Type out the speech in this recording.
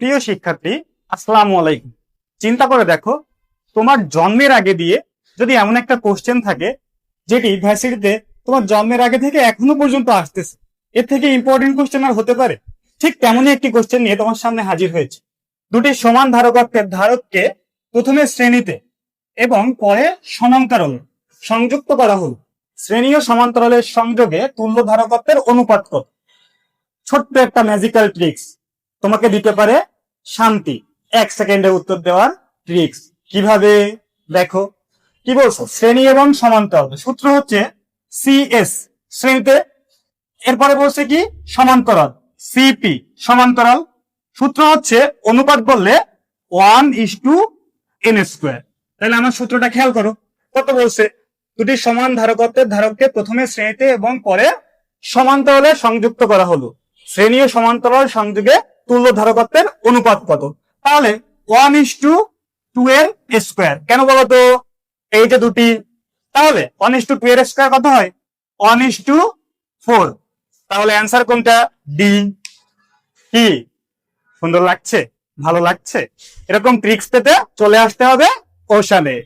প্রিয় শিক্ষার্থী, আসসালামু আলাইকুম। চিন্তা করে দেখো, তোমার জন্মের আগে দিয়ে যদি এমন একটা কোশ্চেন থাকে, যেটি ভার্সিটিতে তোমার জন্মের আগে থেকে এখনও পর্যন্ত আসতেছে, এর থেকে ইম্পর্টেন্ট কোশ্চেন আর হতে পারে। ঠিক তেমনই একটি কোশ্চেন নিয়ে তোমার সামনে হাজির হয়েছে। দুটি সমান ধারকত্বের ধারককে প্রথমে শ্রেণীতে এবং পরে সমান্তরাল সংযুক্ত করা হলো। শ্রেণি ও সমান্তরালের সংযোগে তুল্য ধারকত্বের অনুপাত কত? ছোট্ট একটা ম্যাজিক্যাল ট্রিক্স তোমাকে দিতে পারে শান্তি। এক সেকেন্ডে উত্তর দেওয়ার ট্রিক্স কীভাবে? দেখো। কি বলছো? শ্রেণি এবং সমান্তরাল। সূত্র হচ্ছে সিএস শ্রেণীতে। এরপরে বলছে কি? সমান্তরাল। সিপি সমান্তরাল। সূত্র হচ্ছে অনুপাত বললে one is to n square তাহলে আমার সূত্রটা খেয়াল করো। কত বলছে? দুটি সমান ধারকত্বের ধারককে প্রথমে শ্রেণীতে এবং পরে সমান্তরালে সংযুক্ত করা হলো। শ্রেণি ও সমান্তরাল সংযোগে তুল্য ধারকত্বের অনুপাত কত? তাহলে one is to two two square কেন বলতো এই যে দুটি। তাহলে one is to two two square কত হয়? ওয়ান ইস টু ফোর তাহলে অ্যান্সার কোনটা? ডি কি? সুন্দর লাগছে? ভালো লাগছে? এরকম ট্রিক্স পেতে চলে আসতে হবে ওশানে